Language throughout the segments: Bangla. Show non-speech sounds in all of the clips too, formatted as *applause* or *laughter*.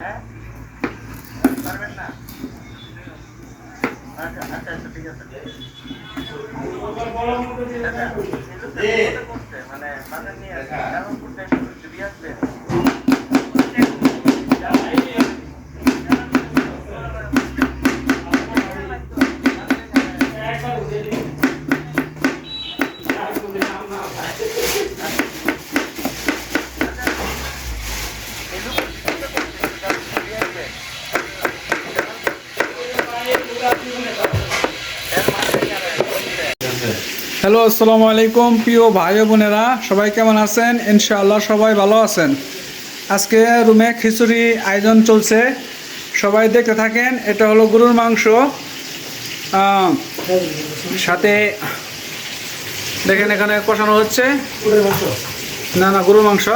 হ্যাঁ? পারবেন না? আচ্ছা আচ্ছা ঠিক আছে করতে, মানে নিয়ে এখন করতে যদি হ্যালো আসসালামু আলাইকুম প্রিয় ভাই বোনেরা। সবাই কেমন আছেন? ইনশাআল্লাহ সবাই ভালো আছেন। আজকে রুমে খিচুড়ি আয়োজন চলছে। সবাই দেখতে থাকেন এটা হলো গরুর মাংস। সাথে দেখেন এখানে কষানো হচ্ছে। না না গরুর মাংস।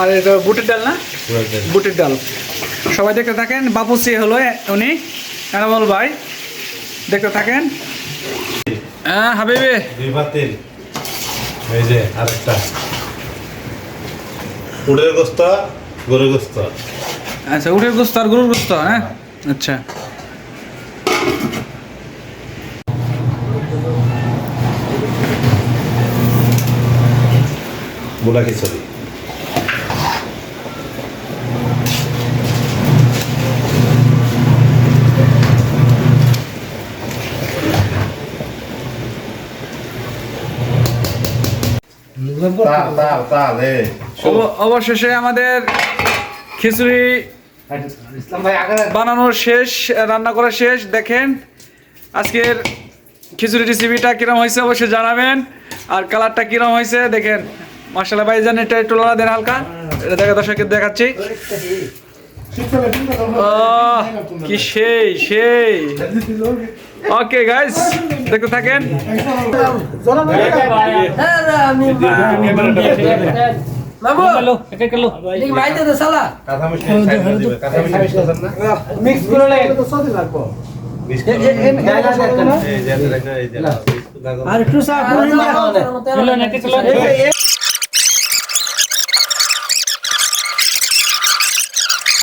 আর এটা বুটের ডাল না? বুটের ডাল। সবাই দেখতে থাকেন বাপুসি হলো উনি এনামল ভাই। দেখতে থাকেন। হ্যাঁ হাবিবি। দুই বাতিল এই যে আরেকটা। উড়ের গোস্ত গরুর গোস্ত। আচ্ছা উঠের গোস্ত আর গরুর গোস্ত হ্যাঁ? আচ্ছা। গোলা খিচুড়ি অবশেষে আমাদের খিচুড়ি বানানোর শেষ রান্না করা শেষ। দেখেন আজকের খিচুড়ি রেসিপিটা কিরম হয়েছে অবশ্যই জানাবেন। আর কালারটা কিরম হয়েছে দেখেন। মশলা ভাই জানি এটা একটু লড়া দেন হালকা। এটা দেখে দর্শকের দেখাচ্ছি। কি সেই সেই ওকে গাইস দেখতে থাকেন কাঁথা মিষ্টি সাইড করে দিবে কাঁথা মিষ্টি মিষ্টি আছেন না মিক্স করে এই যে দেখো এই যে আর একটু চা করে এর থেকে এনে কিন্তু বাকি কিন্তু বেমানি করে না একটু যে বন্ধ করব এর দম দিতে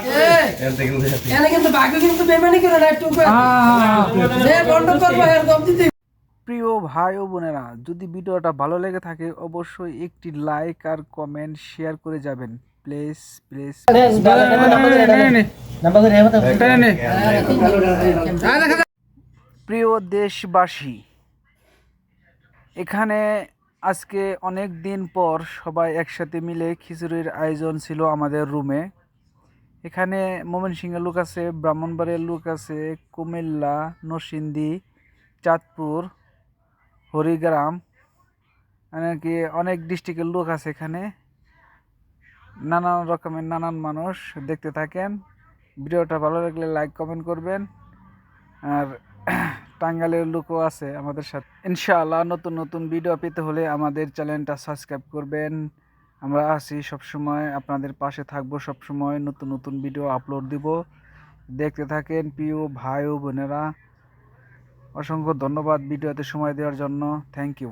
প্রিয় ভাই ও বোনেরা যদি ভিডিওটা ভালো লেগে থাকে অবশ্যই একটি লাইক আর কমেন্ট শেয়ার করে যাবেন। প্লিজ প্লিজ প্রিয় দেশবাসী এখানে আজকে অনেক দিন পর সবাই একসাথে মিলে খিচুড়ির আয়োজন ছিল আমাদের রুমে এখানে ময়মনসিংহের লোক আছে, ব্রাহ্মণবাড়িয়ার লোক আছে, কুমিল্লা, নরসিংদী, চাঁদপুর, হরিগ্রাম এমনকি অনেক ডিস্ট্রিক্টের লোক আছে এখানে। নানান রকমের নানান মানুষ দেখতে থাকেন। ভিডিওটা ভালো লাগলে লাইক কমেন্ট করবেন। আর *clears throat* টাঙ্গালের লোকও আছে আমাদের সাথে। ইনশাআল্লাহ নতুন নতুন ভিডিও পেতে হলে আমাদের চ্যানেলটা সাবস্ক্রাইব করবেন। আমরা আছি সবসময় আপনাদের পাশে থাকব, সবসময় নতুন নতুন ভিডিও আপলোড দিব। দেখতে থাকেন প্রিয় ভাই ও বোনেরা। অসংখ্য ধন্যবাদ ভিডিওতে সময় দেওয়ার জন্য। Thank you